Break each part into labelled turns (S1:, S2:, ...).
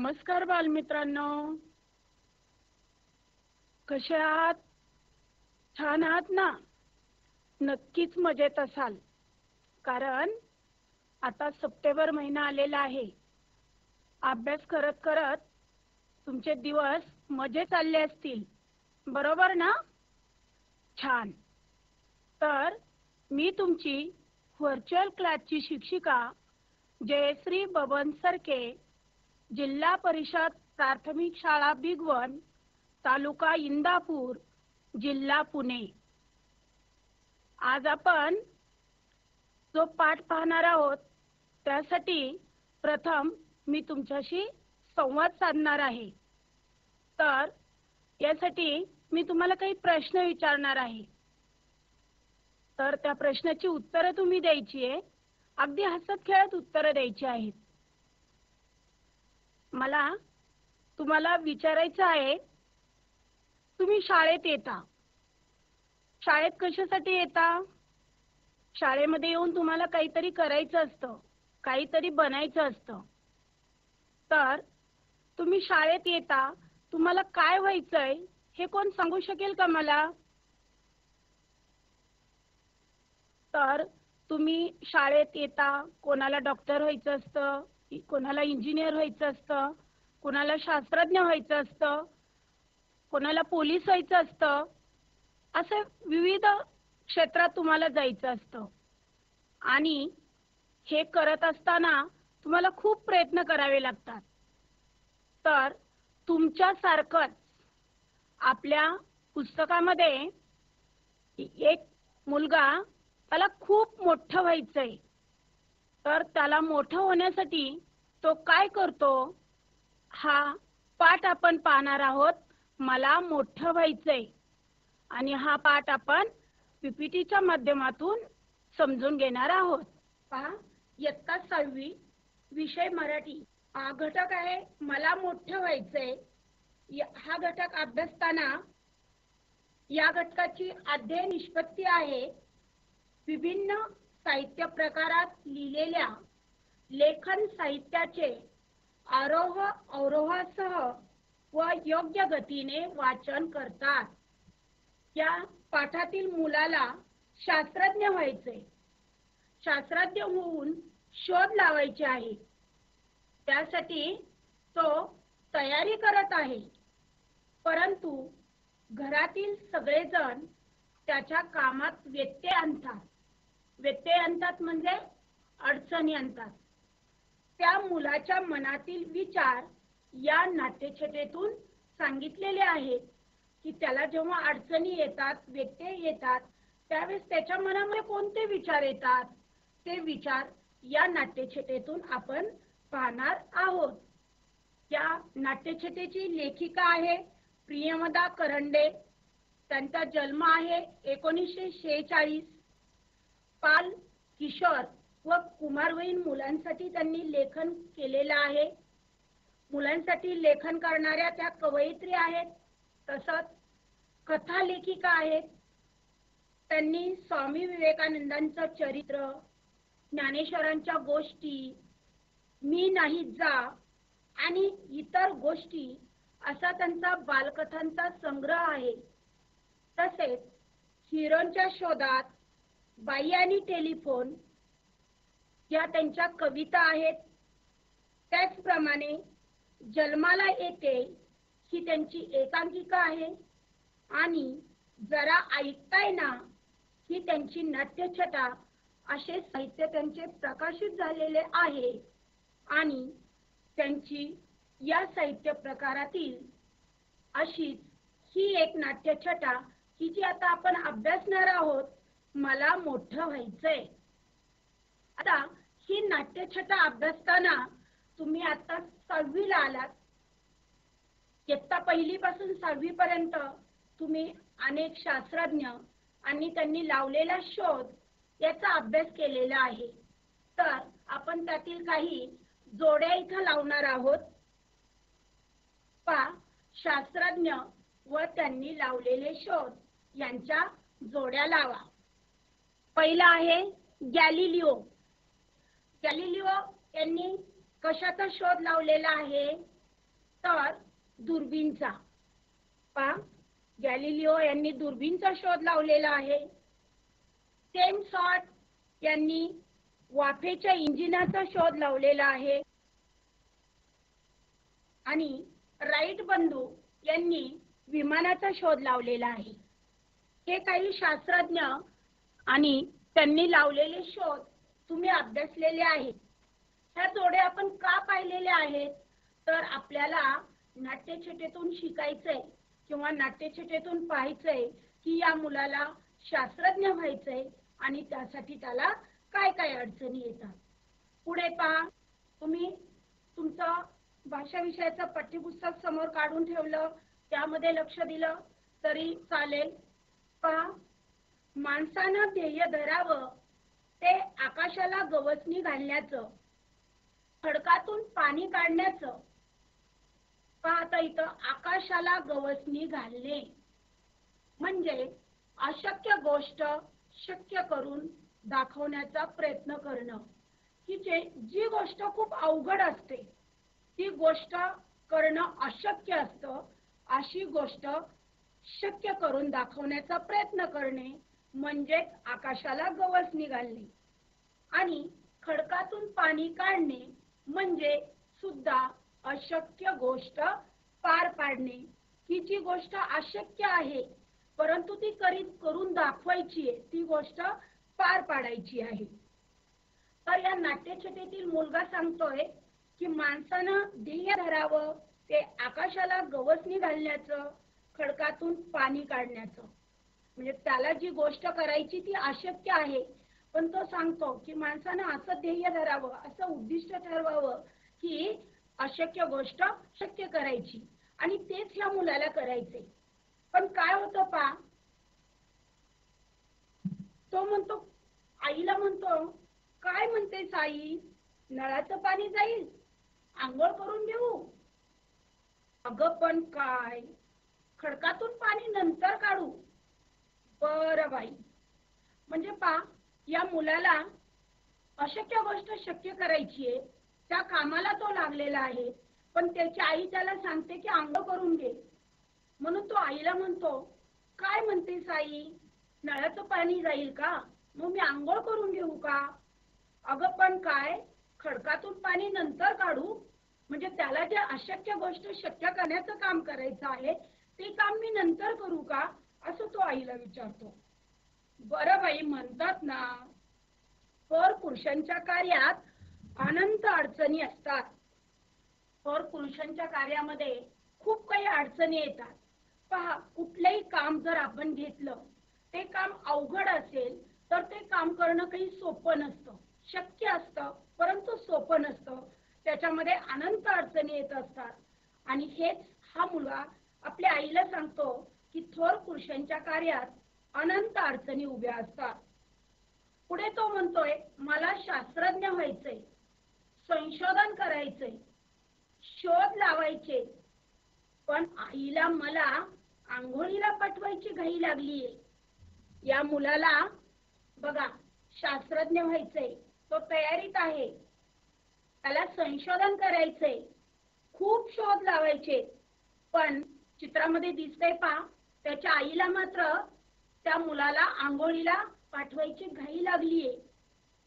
S1: नमस्कार बालमित्रांनो. कसे आहात? छान आहात ना? नक्कीच मजेत असाल. कारण आता सप्टेंबर महिना आलेला आहे. अभ्यास करत करत तुमचे दिवस मजे चालले असतील. बरोबर ना? छान. तर मी तुमची व्हर्च्युअल क्लासची शिक्षिका जयश्री बबन सरके जिल्हा परिषद प्राथमिक शाळा बिगवन तालुका इंदापूर जिल्हा पुणे. आज आपण जो पाठ पाहणार आहोत त्यासाठी प्रथम मी तुमच्याशी संवाद साधणार आहे. तर यासाठी मी तुम्हाला काही प्रश्न विचारणार आहे. तर त्या प्रश्नाची उत्तरं तुम्ही द्यायची आहे. अगदी हसत खेळत उत्तरं द्यायची आहेत. मला तुम्हाला विचारायचं आहे तुम्ही शाळेत येता. शाळेत कशासाठी येता? शाळेमध्ये येऊन तुम्हाला काहीतरी करायचं असतं काहीतरी बनायचं असतं. तर तुम्ही शाळेत येता तुम्हाला काय व्हायचंय हे कोण सांगू शकेल का मला? तर तुम्ही शाळेत येता कोणाला डॉक्टर व्हायचं असतं कोणाला इंजिनियर व्हायचं असतं कोणाला शास्त्रज्ञ व्हायचं असतं कोणाला पोलीस व्हायचं असतं असं विविध क्षेत्रात तुम्हाला जायचं असतं. आणि हे करत असताना तुम्हाला खूप प्रयत्न करावे लागतात. तर तुमच्यासारखंच आपल्या पुस्तकामध्ये एक मुलगा त्याला खूप मोठं व्हायचंय. तर त्याला मोठं होण्यासाठी तो काय करतो? हा पाठ आपण पाहणार आहोत. मला मोठं व्हायचंय. आणि हा पाठ आपण पीपीटीच्या माध्यमातून समजून घेणार आहोत. पहा इयत्ता सहावी विषय मराठी. हा घटक आहे मला मोठं व्हायचंय. हा घटक अभ्यासताना या घटकाची अध्ययन निष्पत्ती आहे. विभिन्न साहित्य प्रकारात लिहिलेल्या लेखन साहित्याचे आरोह अवरोहासह व योग्य गतीने वाचन करतात. या पाठातील मुलाला शास्त्रज्ञ व्हायचे. शास्त्रज्ञ होऊन शोध लावायचे आहे. त्यासाठी तो तयारी करत आहे. परंतु घरातील सगळेजण त्याच्या कामात व्यत्यय आणतात. व्यत्यय आणतात म्हणजे अडचणी आणतात. त्या मुलाच्या मनातील विचार या नाट्यछटेतून सांगितलेले आहेत की त्याला जेव्हा अडचणी येतात व्यत्यय येतात त्यावेळेस त्याच्या मनामध्ये कोणते विचार येतात? ते विचार या नाट्यछटेतून आपण पाहणार आहोत. या नाट्यछटेची लेखिका आहे प्रियमदा करंडे. त्यांचा जन्म आहे एकोणीसशे शेहेचाळीस. पाल किशोर व कुमारवयीन मुलांसाठी त्यांनी लेखन केलेलं आहे. मुलांसाठी लेखन करणाऱ्या त्या कवयित्री आहेत तसंच कथा लेखिका आहेत. त्यांनी स्वामी विवेकानंदांचं चरित्र ज्ञानेश्वरांच्या गोष्टी मी नाही जा आणि इतर गोष्टी असा त्यांचा बालकथांचा संग्रह आहे. तसेच हिरोनच्या शोधात बाई आणि टेलिफोन या त्यांच्या कविता आहेत त्याचप्रमाणे जन्माला येते ही त्यांची एकांकिका आहे आणि जरा ऐकताय ना ही त्यांची नाट्यछटा असे साहित्य त्यांचे प्रकाशित झालेले आहे आणि त्यांची या साहित्य प्रकारातील अशीच ही एक नाट्यछटा की जी आता आपण अभ्यासणार आहोत मला मोठं व्हायचंय. आता ही नाट्यछटा अभ्यासताना तुम्ही आता सहावीला आलात. इयत्ता पहिली पासून सहावी पर्यंत तुम्ही अनेक शास्त्रज्ञ आणि त्यांनी लावलेला शोध याचा अभ्यास केलेला आहे. तर आपण त्यातील काही जोड्या इथं लावणार आहोत. पा. शास्त्रज्ञ व त्यांनी लावलेले शोध यांच्या जोड्या लावा. पहिला आहे गॅलिलिओ. गॅलिलिओ यांनी कशाचा शोध लावलेला आहे? तर दुर्बीणचा. पा गॅलिलिओ यांनी दुर्बीणचा शोध लावलेला आहे. सेम सॉट यांनी वाफेच्या इंजिनाचा शोध लावलेला आहे. आणि राईट बंधू यांनी विमानाचा शोध लावलेला आहे. हे काही शास्त्रज्ञ आणि त्यांनी लावलेले शोध तुम्ही अभ्यासलेले आहेत. ह्या जोडे आपण का पाहिलेल्या आहेत? तर आपल्याला नाट्यछटेतून शिकायचंय किंवा नाट्यछटेतून पाहायचंय की या मुलाला शास्त्रज्ञ व्हायचंय आणि त्यासाठी त्याला काय काय अडचणी येतात. पुढे पहा. तुम्ही तुमचं भाषा विषयाचं पाठ्यपुस्तक समोर काढून ठेवलं त्यामध्ये लक्ष दिलं तरी चालेल. पहा. माणसानं ध्येय धरावं ते आकाशाला गवसणी घालण्याचं खडकातून पाणी काढण्याचं. पाहता इथं आकाशाला गवसणी घालणे. म्हणजे अशक्य गोष्ट शक्य करून दाखवण्याचा प्रयत्न करणं. की जे जी गोष्ट खूप अवघड असते ती गोष्ट करणं अशक्य असतं अशी गोष्ट शक्य करून दाखवण्याचा प्रयत्न करणे म्हणजेच आकाशाला गवस निघालणे. आणि खडकातून पाणी काढणे म्हणजे सुद्धा अशक्य गोष्ट पार पाडणे. ही जी गोष्ट अशक्य आहे परंतु ती करीत करून दाखवायची आहे ती गोष्ट पार पाडायची आहे. तर या नाट्यछटेतील मुलगा सांगतोय की माणसानं ध्येय धरावं ते आकाशाला गवसणी घालण्याचं खडकातून पाणी काढण्याचं. म्हणजे त्याला जी गोष्ट करायची ती अशक्य आहे पण तो सांगतो की माणसानं असं ध्येय धरावं असं उद्दिष्ट ठरवावं की अशक्य गोष्ट शक्य करायची आणि तेच ह्या मुलाला करायचे पण काय होतं पा? तो म्हणतो आईला म्हणतो काय म्हणतेस आई? नळाचं पाणी जाईल? आंघोळ करून घेऊ? अगं पण काय? खडकातून पाणी नंतर काढू. बर बाई. म्हणजे पा या मुलाला अशक्य गोष्ट शक्य करायची आहे. त्या कामाला तो लागलेला आहे. पण त्याची आई त्याला सांगते की आंघोळ करून घे. म्हणून तो आईला म्हणतो काय म्हणतेस आई? नळाचं पाणी जाईल का? मग मी आंघोळ करून घेऊ का? अगं पण काय? खडकातून पाणी नंतर काढू? म्हणजे त्याला जे अशक्य गोष्ट शक्य करण्याचं काम करायचं आहे ते काम मी नंतर करू का? असं तो आईला विचारतो. बरं बाई म्हणतात ना पर पुरुषांच्या कार्यात अनंत अडचणी असतात. पर पुरुषांच्या कार्यामध्ये खूप काही अडचणी येतात. पहा कुठलंही काम जर आपण घेतलं ते काम अवघड असेल तर ते काम करणं काही सोपं नसतं. शक्य असतं परंतु सोपं नसतं. त्याच्यामध्ये अनंत अडचणी येत असतात. आणि हेच हा मुलगा आपल्या आईला सांगतो की थोर पुरुषांच्या कार्यात अनंत अडचणी उभ्या असतात. पुढे तो म्हणतोय मला शास्त्रज्ञ व्हायचंय संशोधन करायचंय शोध लावायचे पण आईला मला आंघोळीला पाठवायची घाई लागलीये. या मुलाला बघा शास्त्रज्ञ व्हायचंय तो तयारीत आहे. त्याला संशोधन करायचंय खूप शोध लावायचे पण चित्रामध्ये दिसतंय पा त्याच्या आईला मात्र त्या मुलाला आंघोळीला पाठवायची घाई लागलीये.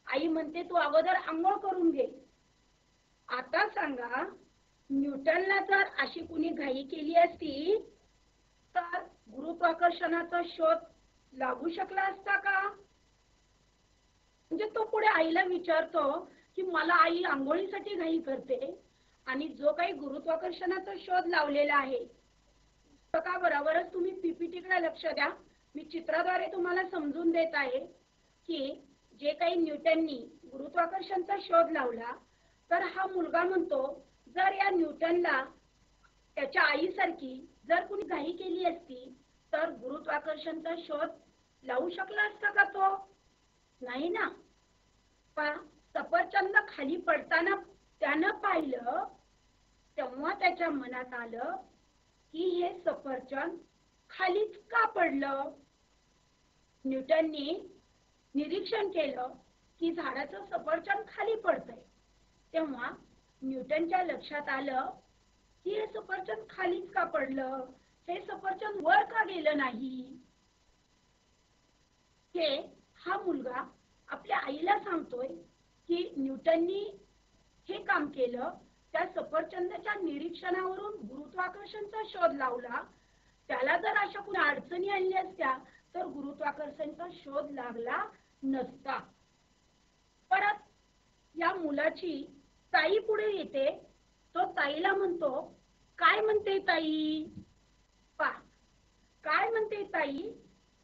S1: आई म्हणते तू अगोदर आंघोळ करून घे. आता सांगा न्यूटनला जर अशी कुणी घाई केली असती तर गुरुत्वाकर्षणाचा शोध लागू शकला असता का? म्हणजे तो पुढे आईला विचारतो की मला आई आंघोळीसाठी घाई करते आणि जो काही गुरुत्वाकर्षणाचा शोध लावलेला आहे पुस्तका बरोबरच तुम्ही पीपीटीकडे लक्ष द्या. मी चित्राद्वारे तुम्हाला समजून देत आहे की जे काही न्यूटननी गुरुत्वाकर्षणचा शोध लावला तर हा मुलगा म्हणतो जर या न्यूटनला त्याच्या आईसारखी जर कुणी घाई केली असती तर गुरुत्वाकर्षणचा शोध लावू शकला असता का तो? नाही ना. पा सफरचंद खाली पडताना त्यानं पाहिलं तेव्हा त्याच्या मनात आलं की हे सफरचंद खालीच का पडलं? न्यूटननी निरीक्षण केलं की झाडाचं सफरचंद खाली पडतंय. तेव्हा न्यूटनच्या लक्षात आलं की हे सफरचंद खालीच का पडलं? हे सफरचंद वर का गेलं नाही? हे हा मुलगा आपल्या आईला सांगतोय की न्यूटननी हे काम केलं त्या सफरचंदाच्या निरीक्षणावरून गुरुत्वाकर्षणचा शोध लावला. त्याला जर अशा कुणी अडचणी आणल्या असत्या तर गुरुत्वाकर्षणचा शोध लागला नसता. परत या मुलाची ताई पुढे येते. तो ताईला म्हणतो काय म्हणते ताई? पा काय म्हणते ताई?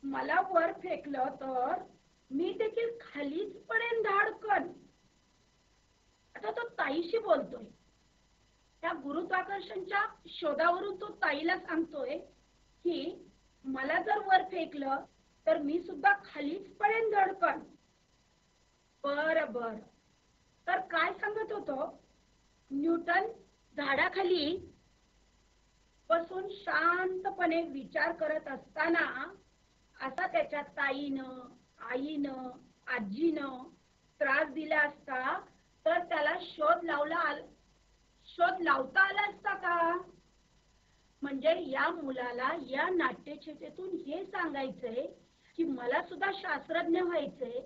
S1: मला वर फेकलं तर मी देखील खालीच पडेन धाडकन आता तो ताईशी बोलतोय. त्या गुरुत्वाकर्षणच्या शोधावरून तो ताईला सांगतोय की मला जर वर फेकलं तर मी सुद्धा खालीच पडेन धडकन बर बर. तर काय सांगत होतो? न्यूटन झाडाखाली बसून शांतपणे विचार करत असताना असा त्याच्या ताईनं आईनं आजीनं त्रास दिला असता तर त्याला शोध लावला शोध लावता आला असता का? म्हणजे या मुलाला या नाट्यछेतेतून हे सांगायचंय की मला सुद्धा शास्त्रज्ञ व्हायचंय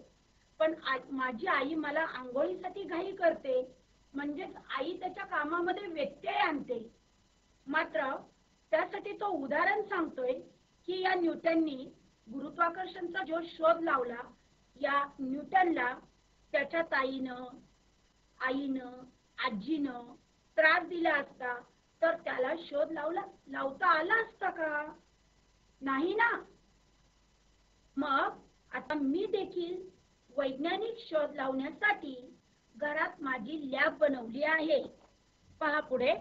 S1: पण माझी आई मला आंघोळीसाठी घाई करते. म्हणजेच आई त्याच्या कामामध्ये व्यत्यय आणते. मात्र त्यासाठी तो उदाहरण सांगतोय की या न्यूटननी गुरुत्वाकर्षणचा जो शोध लावला या न्यूटनला त्याच्या ताईनं आईनं आजीनं त्रास दिला असता तर त्याला शोध लावला लावता आला असता का? नाही ना. मग आता मी देखील वैज्ञानिक शोध लावण्यासाठी घरात माझी लॅब बनवली आहे. पहा पुढे.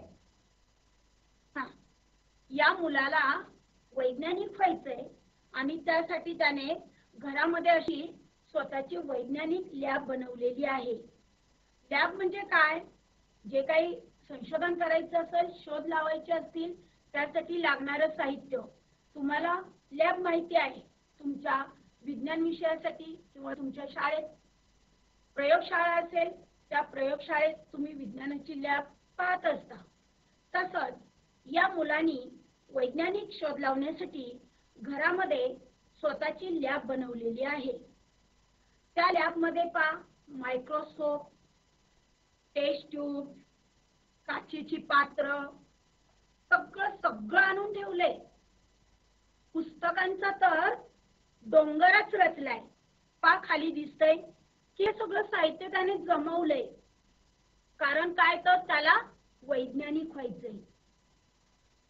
S1: या मुलाला वैज्ञानिक व्हायचंय आणि त्यासाठी त्याने घरामध्ये अशी स्वतःची वैज्ञानिक लॅब बनवलेली आहे. लॅब म्हणजे काय? जे काही संशोधन करायचं असेल शोध लावायचे असतील त्यासाठी लागणारं साहित्य. तुम्हाला लॅब माहिती आहे. तुमच्या विज्ञान विषयासाठी किंवा तुमच्या शाळेत प्रयोगशाळा असेल त्या प्रयोगशाळेत तुम्ही विज्ञानाची लॅब पाहत असता. तसंच या मुलांनी वैज्ञानिक शोध लावण्यासाठी घरामध्ये स्वतःची लॅब बनवलेली आहे. त्या लॅबमध्ये पा मायक्रोस्कोप टेस्ट ट्यूब काचेची पात्र. सगळं सगळं आणून ठेवलंय. पुस्तकांचा तर डोंगरच रचलाय. पा खाली दिसतय. की हे सगळं साहित्य त्याने जमवलंय. कारण काय तर त्याला वैज्ञानिक व्हायचंय.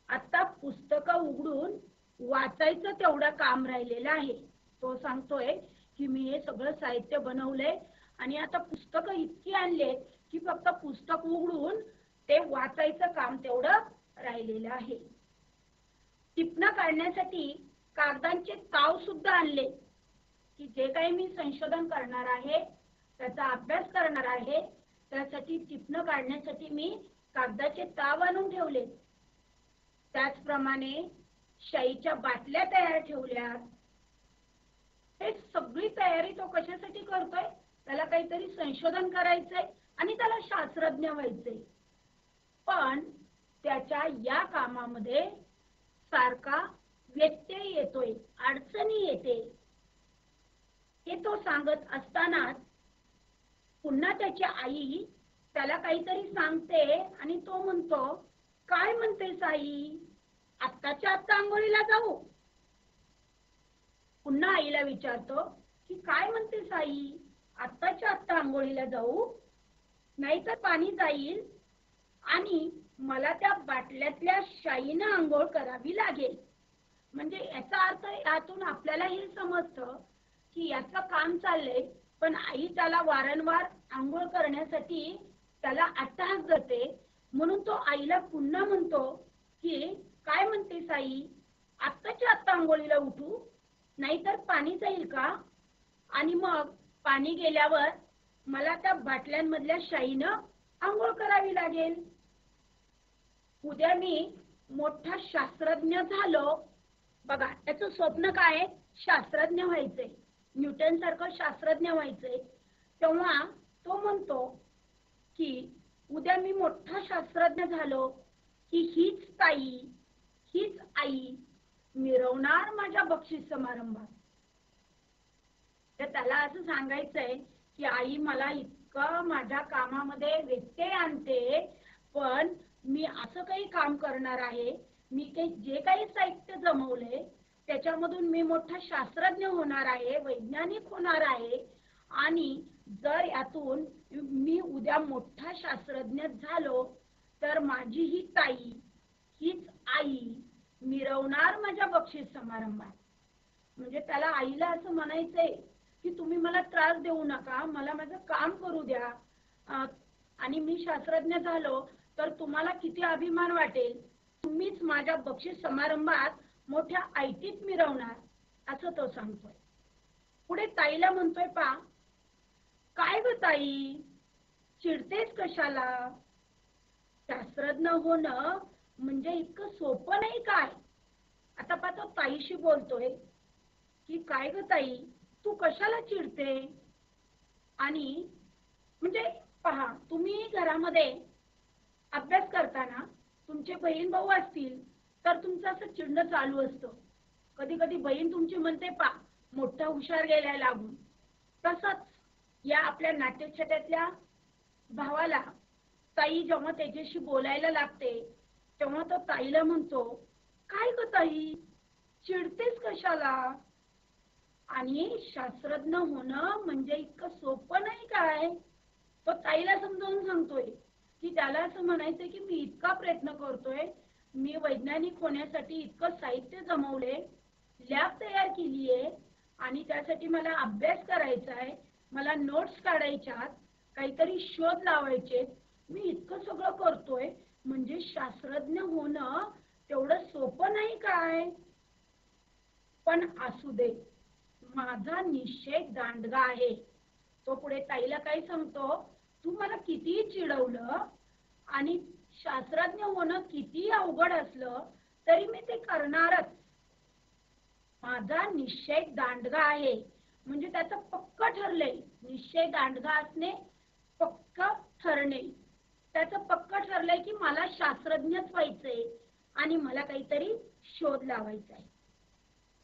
S1: आता पुस्तक उघडून वाचायचं तेवढं काम राहिलेलं आहे. तो सांगतोय की मी हे सगळं साहित्य बनवलंय आणि आता पुस्तक इतकी आणलेत की फक्त पुस्तक उघडून ते वाचायचं काम तेवढं राहिलेलं आहे. टिपणं काढण्यासाठी कागदांचे ताव सुद्धा आणले. की जे काही मी संशोधन करणार आहे त्याचा अभ्यास करणार आहे त्यासाठी टिपणं काढण्यासाठी मी कागदाचे ताव आणून ठेवले. त्याचप्रमाणे शाईच्या बाटल्या तयार ठेवल्या. हे सगळी तयारी तो कशासाठी करतोय? त्याला काहीतरी संशोधन करायचंय आणि त्याला शास्त्रज्ञ व्हायचंय. पण त्याच्या या कामामध्ये सारखा व्यत्यय येतोय अडचणी येते. हे तो सांगत असतानाच पुन्हा त्याची आई त्याला काहीतरी सांगते आणि तो म्हणतो काय म्हणतेस आई आत्ताच्या आत्ता आंघोळीला जाऊ. पुन्हा आईला विचारतो की काय म्हणतेस आई आत्ताच्या आत्ता आंघोळीला जाऊ? नाहीतर पाणी जाईल आणि मला त्या बाटल्यातल्या शाईनं आंघोळ करावी लागेल. म्हणजे याचा अर्थ यातून आपल्याला हे समजतं की याचं काम चाललंय पण आई त्याला वारंवार आंघोळ करण्यासाठी त्याला आत्ताच जाते. म्हणून तो आईला पुन्हा म्हणतो की काय म्हणते साई? आत्ताच्या आत्ता आंघोळीला उठू? नाहीतर पाणी जाईल का? आणि मग पाणी गेल्यावर मला त्या बाटल्यांमधल्या शाईनं आंघोळ करावी लागेल. उद्या मी मोठा शास्त्रज्ञ झालो. बघा त्याचं स्वप्न काय शास्त्रज्ञ व्हायचंय. न्यूटन सारखं शास्त्रज्ञ व्हायचंय. तेव्हा तो म्हणतो की उद्या मी मोठा शास्त्रज्ञ झालो की हीच ताई हीच आई मिरवणार माझ्या बक्षीस समारंभात. तर त्याला असं सांगायचंय की आई मला इतकं माझ्या कामामध्ये व्यत्यय आणते पण मी असं काही काम करणार आहे मी काही जे काही साहित्य जमवले त्याच्यामधून मी मोठा शास्त्रज्ञ होणार आहे वैज्ञानिक होणार आहे. आणि जर यातून मी उद्या मोठा शास्त्रज्ञ झालो तर माझी ही ताई हीच आई मिरवणार माझ्या बक्षीस समारंभात. म्हणजे त्याला आईला असं म्हणायचंय की तुम्ही मला त्रास देऊ नका मला माझं काम करू द्या. आणि मी शास्त्रज्ञ झालो तर तुम्हाला किती अभिमान वाटेल? तुम्हीच माझ्या बक्षीस समारंभात मोठ्या आयटीत मिरवणार असं तो सांगतोय. पुढे ताईला म्हणतोय पा काय ग ताई? चिडतेस कशाला? शास्त्रज्ञ होणं म्हणजे इतकं सोपं नाही काय? आता पा तो ताईशी बोलतोय की काय ग ताई? तू कशाला चिडते? आणि म्हणजे पहा तुम्ही घरामध्ये अभ्यास करताना तुमचे बहीण भाऊ असतील तर तुमचं असं चिडणं चालू असतं. कधी कधी बहीण तुमची म्हणते पा मोठा हुशार गेलाय लागून. तसंच या आपल्या नाट्यछट्यातल्या भावाला ताई जेव्हा त्याच्याशी बोलायला लागते तेव्हा तो ताईला म्हणतो काय ग ताई चिडतेस कशाला? आणि शास्त्रज्ञ होणं म्हणजे इतकं सोपं नाही काय? तो ताईला समजावून सांगतोय की त्याला असं म्हणायचंय की मी इतका प्रयत्न करतोय मी वैज्ञानिक होण्यासाठी इतकं साहित्य जमवले लॅब तयार केली आहे आणि त्यासाठी मला अभ्यास करायचा आहे मला नोट्स काढायच्या काहीतरी शोध लावायचे मी इतकं सगळं करतोय. म्हणजे शास्त्रज्ञ होणं तेवढं सोपं नाही काय? पण असू दे. माझा निश्चय दांडगा आहे. तो पुढे ताईला काय सांगतो? तू मला किती चिडवलं आणि शास्त्रज्ञ होणं किती अवघड असलं तरी मी ते करणारच. माझा निश्चय दांडगा आहे. म्हणजे त्याचं पक्क ठरले निश्चय दांडगा असणे पक्क ठरणे. त्याचं पक्क ठरलंय की मला शास्त्रज्ञच व्हायचंय आणि मला काहीतरी शोध लावायचा आहे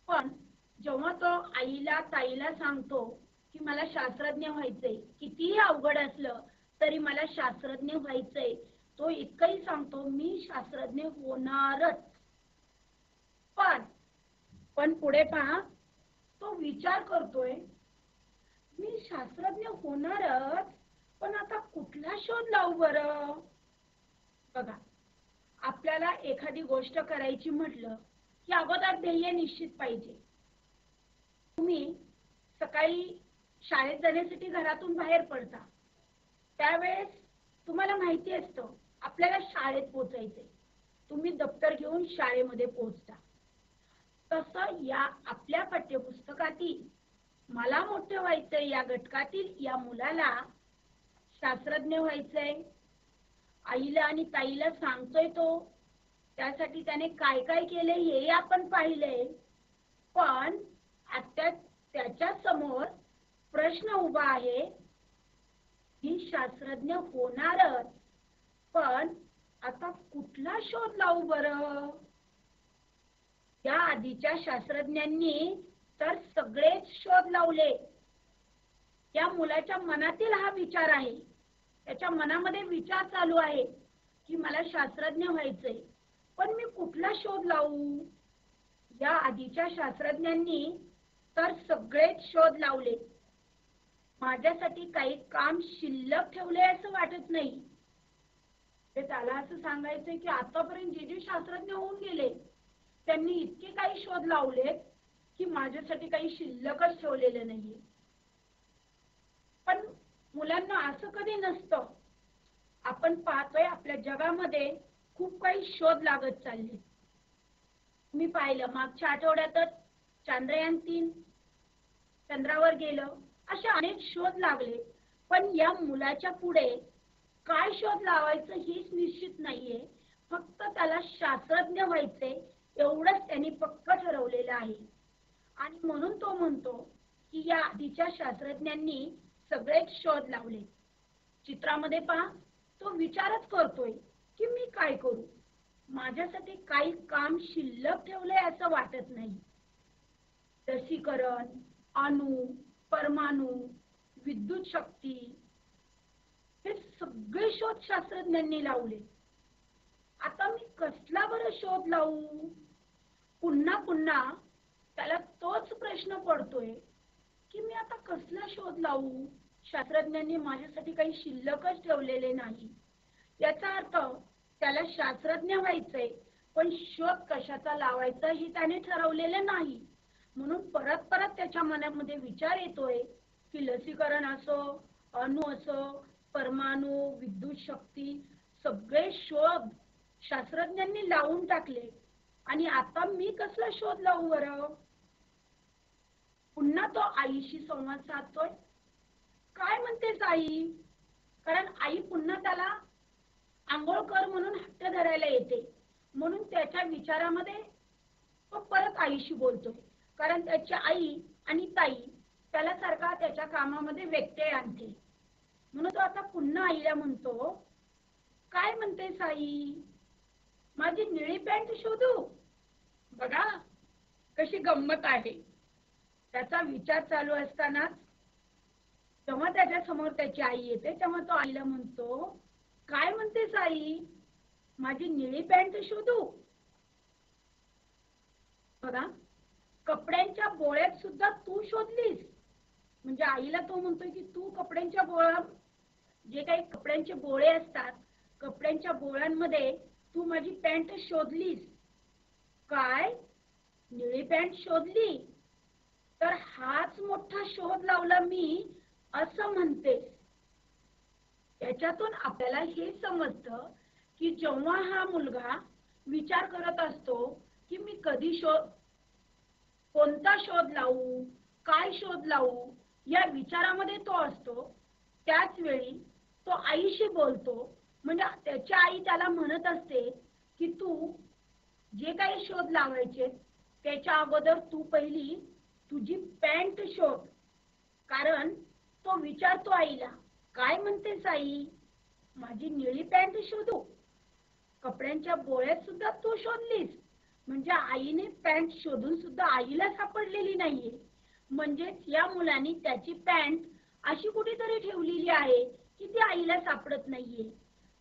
S1: पण जेव्हा तो आईला ताईला सांगतो की मला शास्त्रज्ञ व्हायचंय. कितीही अवघड असलं तरी मला शास्त्रज्ञ व्हायचंय. तो इतकंही सांगतो मी शास्त्रज्ञ होणारच. पण पण पुढे पहा तो विचार करतोय मी शास्त्रज्ञ होणारच पण आता कुठला शोध लावू बर? बघा आपल्याला एखादी गोष्ट करायची म्हटलं की अगोदर ध्येय निश्चित पाहिजे. तुम्ही सकाळी शाळेत जाण्यासाठी घरातून बाहेर पडता. त्यावेळेस तुम्हाला माहिती असतं आपल्याला शाळेत पोचायचंय. तुम्ही दप्तर घेऊन शाळेमध्ये पोहोचता तसं या आपल्या पाठ्यपुस्तकातील मला मोठं व्हायचंय या घटकातील या मुलाला शास्त्रज्ञ व्हायचंय. आईला आणि ताईला सांगतोय तो त्यासाठी त्याने काय काय केले हे आपण पाहिलंय. पण आता त्याच्यासमोर प्रश्न उभा आहे. की शास्त्रज्ञ होणारच. पण आता कुठला शोध लावू बर? या आधीच्या शास्त्रज्ञांनी तर सगळेच शोध लावले. त्या मुलाच्या मनातील हा विचार आहे. त्याच्या मनामध्ये विचार चालू आहे की मला शास्त्रज्ञ व्हायचंय. पण मी कुठला शोध लावू? या आधीच्या शास्त्रज्ञांनी तर सगळेच शोध लावले. माझ्यासाठी काही काम शिल्लक ठेवले असं वाटत नाही. ते त्याला असं सांगायचंय की आतापर्यंत जे जे शास्त्रज्ञ होऊन गेले त्यांनी इतके काही शोध लावलेत की माझ्यासाठी काही शिल्लकच ठेवलेलं नाहीये. पण मुलांना असं कधी नसतं. आपण पाहतोय आपल्या जगामध्ये खूप काही शोध लागत चालले. मी पाहिलं मागच्या आठवड्यातच चांद्रयान तीन चंद्रावर गेलं. असे अनेक शोध लागले. पण या मुलाच्या पुढे काय शोध लावायचं हेच निश्चित नाहीये. फक्त त्याला शास्त्रज्ञ व्हायचे एवढंच त्यांनी पक्क ठरवलेलं आहे. आणि म्हणून तो म्हणतो की या आधीच्या शास्त्रज्ञांनी सगळेच शोध लावले. चित्रामध्ये पहा तो विचारच करतोय की मी काय करू? माझ्यासाठी काही काम शिल्लक ठेवलंय असं वाटत नाही. लसीकरण अणू परमाणु विद्युत शक्ती हे सगळे शोध शास्त्रज्ञांनी लावले. आता मी कसला बरं शोध लावू? पुन्हा पुन्हा त्याला तोच प्रश्न पडतोय की मी आता कसला शोध लावू? शास्त्रज्ञांनी माझ्यासाठी काही शिल्लकच ठेवलेले नाही. याचा अर्थ त्याला शास्त्रज्ञ व्हायचंय पण शोध कशाचा लावायचा हे त्याने ठरवलेलं नाही. म्हणून परत परत त्याच्या मनामध्ये विचार येतोय की लसीकरण असो अणु असो परमाणु विद्युत शक्ती सगळे शोध शास्त्रज्ञांनी लावून टाकले. आणि आता मी कसला शोध लावू बर? पुन्हा तो आईशी संवाद साधतोय? काय म्हणतेस आई? कारण आई पुन्हा त्याला आंघोळ कर म्हणून हट्ट धरायला येते. म्हणून त्याच्या विचारामध्ये तो परत आईशी बोलतोय. कारण त्याची आई आणि ताई त्याला सारखा त्याच्या कामामध्ये व्यत्यय आणते. म्हणून तो आता पुन्हा आईला म्हणतो काय म्हणतेस आई माझी निळी पॅन्ट शोधू? बघा कशी गंमत आहे. त्याचा विचार चालू असतानाच तेव्हा त्याच्यासमोर त्याची आई येते तेव्हा तो आईला म्हणतो काय म्हणतेस आई माझी निळी पॅन्ट शोधू? बघा कपड्यांच्या बोळ्यात सुद्धा तू शोधलीस. म्हणजे आईला तो म्हणतोय की तू कपड्यांच्या बोळा जे काही कपड्यांचे बोळे असतात कपड्यांच्या बोळ्यांमध्ये तू माझी पॅन्ट शोधलीस. काय? निळी पॅन्ट शोधली? तर हाच मोठा शोध लावला मी असं म्हणते. याच्यातून आपल्याला हे समजतं की जेव्हा हा मुलगा विचार करत असतो की मी कधी शोध कोणता शोध लावू काय शोध लावू या विचारामध्ये तो असतो. त्याच वेळी तो आईशी बोलतो. म्हणजे त्याची आई त्याला म्हणत असते की तू जे काही शोध लावायचे त्याच्या अगोदर तू पहिली तुझी पॅन्ट शोध. कारण तो विचारतो आईला काय म्हणतेस आई? माझी निळी पॅन्ट शोधू? कपड्यांच्या बोळ्यात सुद्धा तू शोधलीस? म्हणजे आईने पॅन्ट शोधून सुद्धा आईला सापडलेली नाहीये. म्हणजेच या मुलाने त्याची पॅन्ट अशी कुठेतरी ठेवलेली आहे की ती आईला सापडत नाहीये.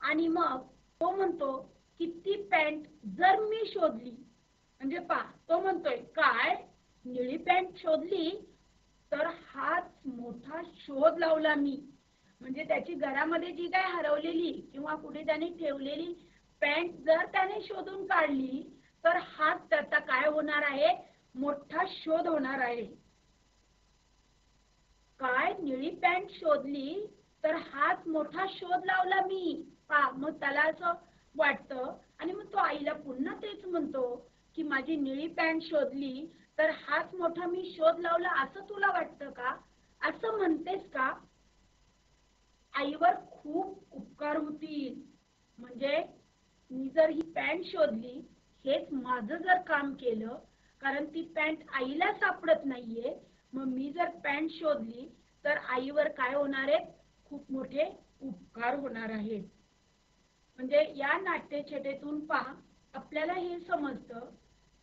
S1: आणि मग तो म्हणतो की ती पॅन्ट जर मी शोधली म्हणजे पा तो म्हणतोय काय? निळी पॅन्ट शोधली? तर हाच मोठा शोध लावला मी. म्हणजे त्याची घरामध्ये जी काय हरवलेली किंवा कुठे त्याने ठेवलेली पॅन्ट जर त्याने शोधून काढली तर हाच त्याचा काय होणार आहे? मोठा शोध होणार आहे. काय निळी पॅन्ट शोधली तर हाच मोठा शोध लावला मी. पा मग त्याला असं वाटतं आणि मग तो आईला पुन्हा तेच म्हणतो की माझी निळी पॅन्ट शोधली तर हाच मोठा मी शोध लावला असं तुला वाटतं का? असं म्हणतेस का? आईवर खूप उपकार होतील. म्हणजे मी जर ही पॅन्ट शोधली हेच माझं जर काम केलं कारण ती पॅन्ट आईला सापडत नाहीये मग मी जर पॅन्ट शोधली तर आईवर काय होणार आहे? खूप मोठे उपकार होणार आहेत. म्हणजे या नाट्यछटेतून पहा आपल्याला हे समजतं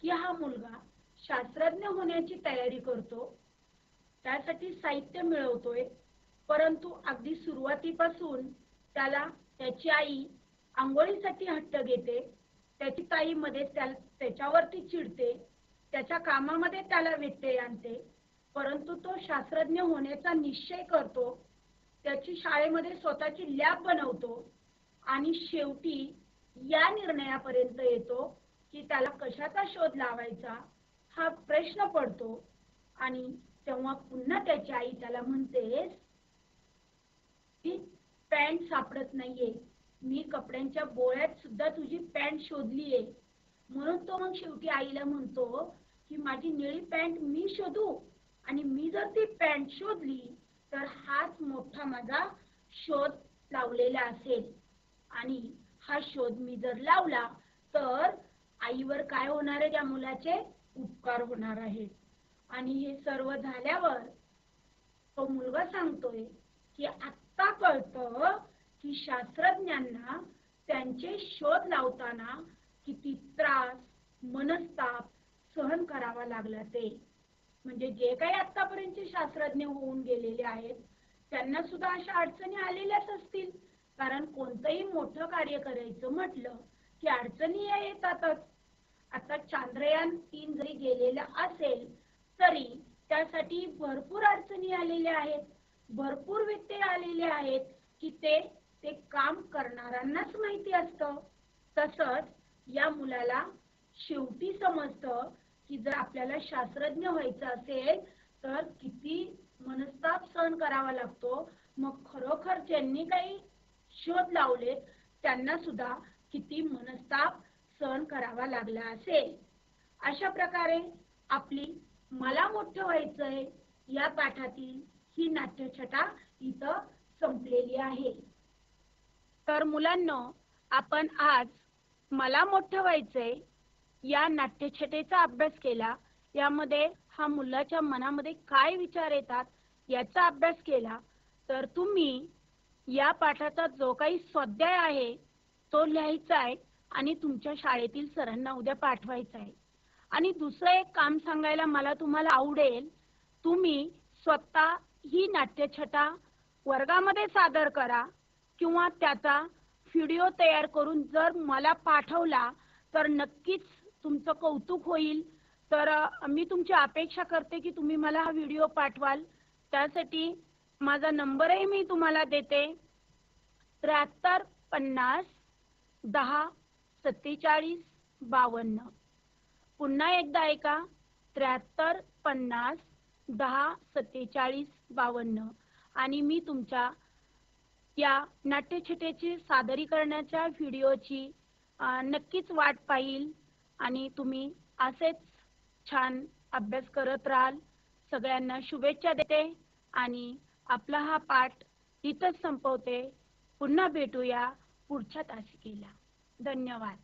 S1: की हा मुलगा शास्त्रज्ञ होण्याची तयारी करतो त्यासाठी साहित्य मिळवतोय परंतु अगदी सुरुवातीपासून त्याला त्याची आई आंघोळीसाठी हट्ट घेते त्याची ताई मध्ये त्याच्यावरती चिडते त्याच्या कामामध्ये त्याला व्यत्यय आणते परंतु तो शास्त्रज्ञ होण्याचा निश्चय करतो त्याची शाळेमध्ये स्वतःची लॅब बनवतो आणि शेवटी या निर्णयापर्यंत येतो की त्याला कशाचा शोध लावायचा हा प्रश्न पडतो आणि तेव्हा पुन्हा त्याची आई त्याला म्हणते ती पॅन्ट सापडत नाहीये मी कपड्यांच्या बोळ्यात सुद्धा तुझी पॅन्ट शोधलीये. म्हणून तो मग शेवटी आईला म्हणतो की माझी निळी पॅन्ट मी शोधू? आणि मी जर ती पॅन्ट शोधली तर हाच मोठा माझा शोध लावलेला असेल. आणि हा शोध मी जर लावला तर आईवर काय होणार आहे त्या मुलाचे? उपकार होणार आहेत आणि हे सर्व झाल्यावर तो मुलगा सांगतोय की आत्ता कळतं की शास्त्रज्ञांना त्यांचे शोध लावताना किती त्रास मनस्ताप सहन करावा लागला ते. म्हणजे जे काही आतापर्यंतचे शास्त्रज्ञ होऊन गेलेले आहेत त्यांना सुद्धा अशा अडचणी आलेल्याच असतील. कारण कोणतंही मोठं कार्य करायचं म्हटलं की अडचणी या येतातच. आता चांद्रयान तीन जरी गेलेलं असेल तरी त्यासाठी भरपूर अडचणी आलेल्या आहेत. भरपूर व्यत्यय आलेले आहेत की ते ते काम करणाऱ्यांनाच माहिती असतं. तसंच या मुलाला शेवटी समजतं की जर आपल्याला शास्त्रज्ञ व्हायचं असेल तर किती मनस्ताप सहन करावा लागतो. मग खरोखर ज्यांनी काही शोध लावले त्यांना सुद्धा किती मनस्ताप सहन करावा लागला असेल. अशा प्रकारे आपली मला मोठं व्हायचंय या पाठातील ही नाट्यछटा इथं संपलेली आहे. तर मुलांना आपण आज मला मोठं व्हायचंय या नाट्यछटेचा अभ्यास केला यामध्ये हा मुलाच्या मनामध्ये काय विचार येतात याचा अभ्यास केला तर तुम्ही या पाठाचा जो काही स्वाध्याय आहे तो लिहायचा आहे आणि तुमच्या शाळेतील सरांना उद्या पाठवायचा आहे. आणि दुसरं एक काम सांगायला मला तुम्हाला आवडेल तुम्ही स्वतः ही नाट्यछटा वर्गामध्ये सादर करा किंवा त्याचा व्हिडिओ तयार करून जर मला पाठवला तर नक्कीच तुमचं कौतुक होईल. तर मी तुमची अपेक्षा करते की तुम्ही मला हा व्हिडिओ पाठवाल. त्यासाठी माझा नंबरही मी तुम्हाला देते. त्र्याहत्तर पन्नास दहा सत्तेचाळीस बावन्न. पुन्हा एकदा ऐका. त्र्याहत्तर पन्नास दहा सत्तेचाळीस बावन्न. आणि मी तुमच्या या नाट्यछटेची सादरीकरणाच्या व्हिडिओची नक्कीच वाट पाहिल आणि तुम्ही असेच छान अभ्यास करत राहाल. सगळ्यांना शुभेच्छा देते आणि आपला हा पाठ इथंच संपवते. पुन्हा भेटूया पुढच्या तासिकेला. धन्यवाद.